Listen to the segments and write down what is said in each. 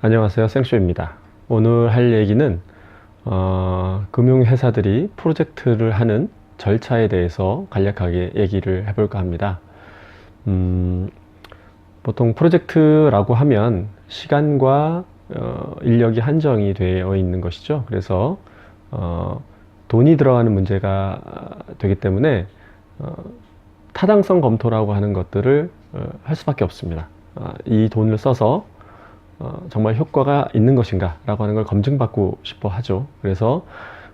안녕하세요. 생쇼입니다. 오늘 할 얘기는 어, 금융회사들이 프로젝트를 하는 절차에 대해서 간략하게 얘기를 해볼까 합니다. 음, 보통 프로젝트라고 하면 시간과 어, 인력이 한정이 되어 있는 것이죠. 그래서 어, 돈이 들어가는 문제가 되기 때문에 어, 타당성 검토라고 하는 것들을 어, 할 수밖에 없습니다. 아, 이 돈을 써서 어, 정말 효과가 있는 것인가 라고 하는 걸 검증받고 싶어 하죠. 그래서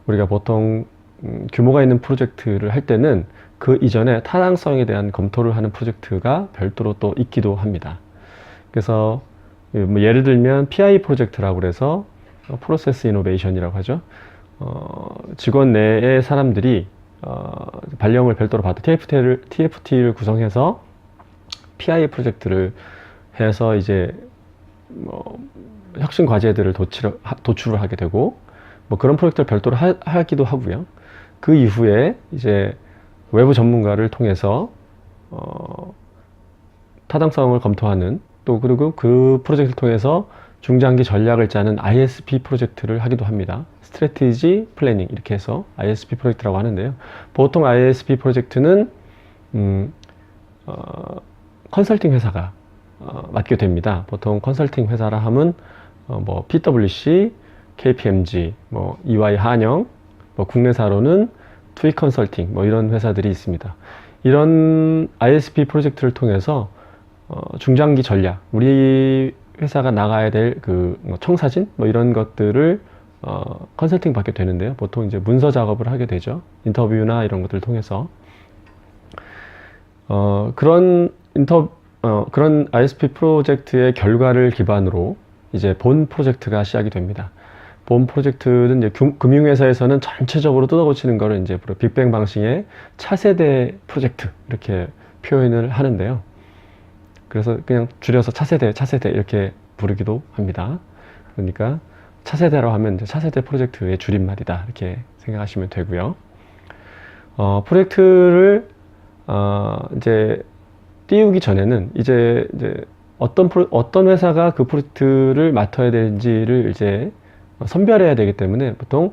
우리가 보통 음, 규모가 있는 프로젝트를 할 때는 그 이전에 타당성에 대한 검토를 하는 프로젝트가 별도로 또 있기도 합니다. 그래서 뭐 예를 들면 PI 프로젝트라고 그래서 프로세스 이노베이션이라고 하죠. 어, 직원 내의 사람들이 어, 발령을 별도로 받아 TFT를, TFT를 구성해서 PI 프로젝트를 해서 이제 뭐 혁신 과제들을 도출, 도출을 하게 되고 뭐 그런 프로젝트를 별도로 하, 하기도 하고요. 그 이후에 이제 외부 전문가를 통해서 어, 타당성을 검토하는 또 그리고 그 프로젝트를 통해서 중장기 전략을 짜는 ISP 프로젝트를 하기도 합니다. 스트레티지 플래닝 이렇게 해서 ISP 프로젝트라고 하는데요. 보통 ISP 프로젝트는 음, 어, 컨설팅 회사가 어, 맡게 됩니다. 보통 컨설팅 회사라 하면 어, 뭐 PwC, KPMG, 뭐 EY 한영, 뭐 국내사로는 투이 컨설팅 뭐 이런 회사들이 있습니다. 이런 ISP 프로젝트를 통해서 어, 중장기 전략, 우리 회사가 나가야 될 그 청사진 뭐 이런 것들을 어, 컨설팅 받게 되는데요. 보통 이제 문서 작업을 하게 되죠. 인터뷰나 이런 것들을 통해서 어, 그런 인터 어, 그런 ISP 프로젝트의 결과를 기반으로 이제 본 프로젝트가 시작이 됩니다. 본 프로젝트는 이제 금융회사에서는 전체적으로 뜯어고치는 거를 이제 빅뱅 방식의 차세대 프로젝트 이렇게 표현을 하는데요. 그래서 그냥 줄여서 차세대, 차세대 이렇게 부르기도 합니다. 그러니까 차세대로 하면 이제 차세대 프로젝트의 줄임말이다 이렇게 생각하시면 되고요. 어, 프로젝트를 어, 이제 띄우기 전에는 이제 이제 어떤 프로, 어떤 회사가 그 프로젝트를 맡아야 되는지를 이제 선별해야 되기 때문에 보통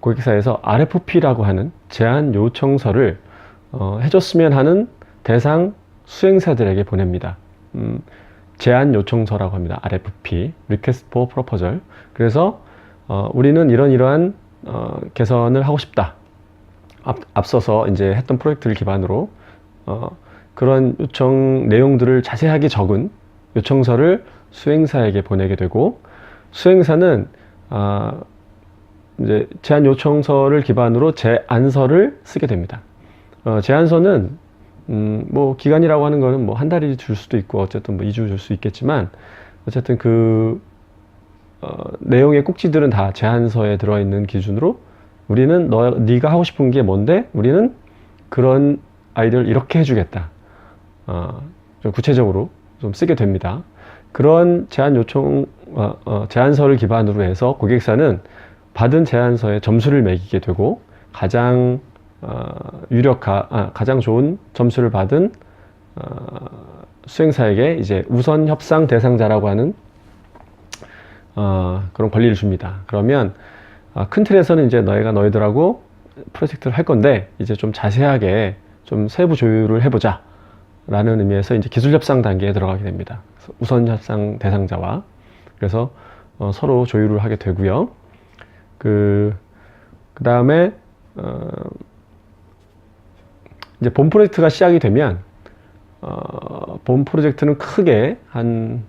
고객사에서 RFP라고 하는 제안 요청서를 어, 해줬으면 하는 대상 수행사들에게 보냅니다. 음, 제안 요청서라고 합니다. RFP, Request for Proposal. 그래서 어, 우리는 이런 이러한 어, 개선을 하고 싶다. 앞, 앞서서 이제 했던 프로젝트를 기반으로 어, 그런 요청 내용들을 자세하게 적은 요청서를 수행사에게 보내게 되고 수행사는 아, 이제 제안 요청서를 기반으로 제안서를 쓰게 됩니다. 어, 제안서는 음, 뭐 기간이라고 하는 거는 뭐 한 달이 줄 수도 있고 어쨌든 뭐 2주 줄 수 있겠지만 어쨌든 그 어, 내용의 꼭지들은 다 제안서에 들어있는 기준으로 우리는 너 네가 하고 싶은 게 뭔데 우리는 그런 아이디어를 이렇게 해주겠다. 어, 좀 구체적으로 좀 쓰게 됩니다. 그런 제안 요청 어, 어, 제안서를 기반으로 해서 고객사는 받은 제안서에 점수를 매기게 되고 가장 어, 유력하, 아, 가장 좋은 점수를 받은 어, 수행사에게 이제 우선 협상 대상자라고 하는 어, 그런 권리를 줍니다. 그러면 어, 큰 틀에서는 이제 너희가 너희들하고 프로젝트를 할 건데 이제 좀 자세하게 좀 세부 조율을 해보자 라는 의미에서 이제 기술 협상 단계에 들어가게 됩니다. 우선 협상 대상자와 그래서 어, 서로 조율을 하게 되고요. 그, 그 다음에, 어, 이제 본 프로젝트가 시작이 되면 어, 본 프로젝트는 크게 한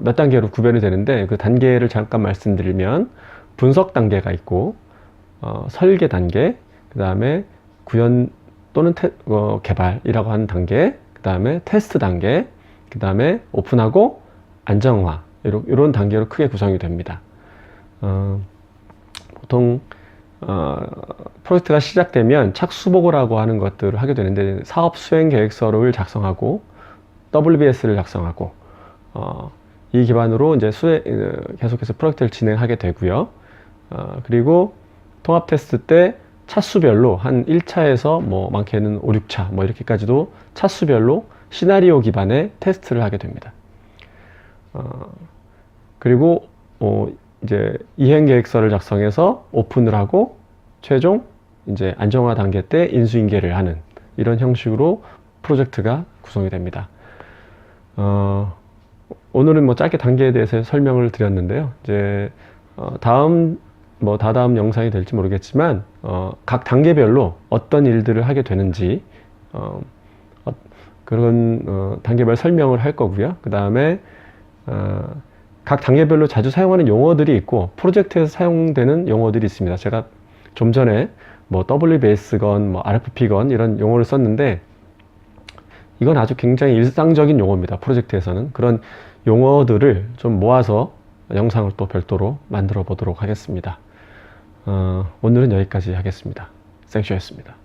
몇 단계로 구별이 되는데 그 단계를 잠깐 말씀드리면 분석 단계가 있고 어, 설계 단계, 그 다음에 구현 또는 테, 어, 개발이라고 하는 단계, 그 다음에 테스트 단계, 그 다음에 오픈하고 안정화 이런, 이런 단계로 크게 구성이 됩니다. 어, 보통 어, 프로젝트가 시작되면 착수보고라고 하는 것들을 하게 되는데 사업 수행 계획서를 작성하고 WBS를 작성하고 어, 이 기반으로 이제 수행, 어, 계속해서 프로젝트를 진행하게 되고요. 어, 그리고 통합 테스트 때 차수별로 한 1차에서 뭐 많게는 5, 6차 뭐 이렇게까지도 차수별로 시나리오 기반의 테스트를 하게 됩니다. 어, 그리고 어, 이제 이행 계획서를 작성해서 오픈을 하고 최종 이제 안정화 단계 때 인수인계를 하는 이런 형식으로 프로젝트가 구성이 됩니다. 어, 오늘은 뭐 짧게 단계에 대해서 설명을 드렸는데요. 이제 어, 다음 뭐 다다음 영상이 될지 모르겠지만 어, 각 단계별로 어떤 일들을 하게 되는지 어, 어, 그런 어, 단계별 설명을 할 거고요. 그 다음에 어, 각 단계별로 자주 사용하는 용어들이 있고 프로젝트에서 사용되는 용어들이 있습니다. 제가 좀 전에 뭐 WBS건 뭐 RFP건 이런 용어를 썼는데 이건 아주 굉장히 일상적인 용어입니다. 프로젝트에서는 그런 용어들을 좀 모아서 영상을 또 별도로 만들어 보도록 하겠습니다. 어, 오늘은 여기까지 하겠습니다. 생쇼였습니다.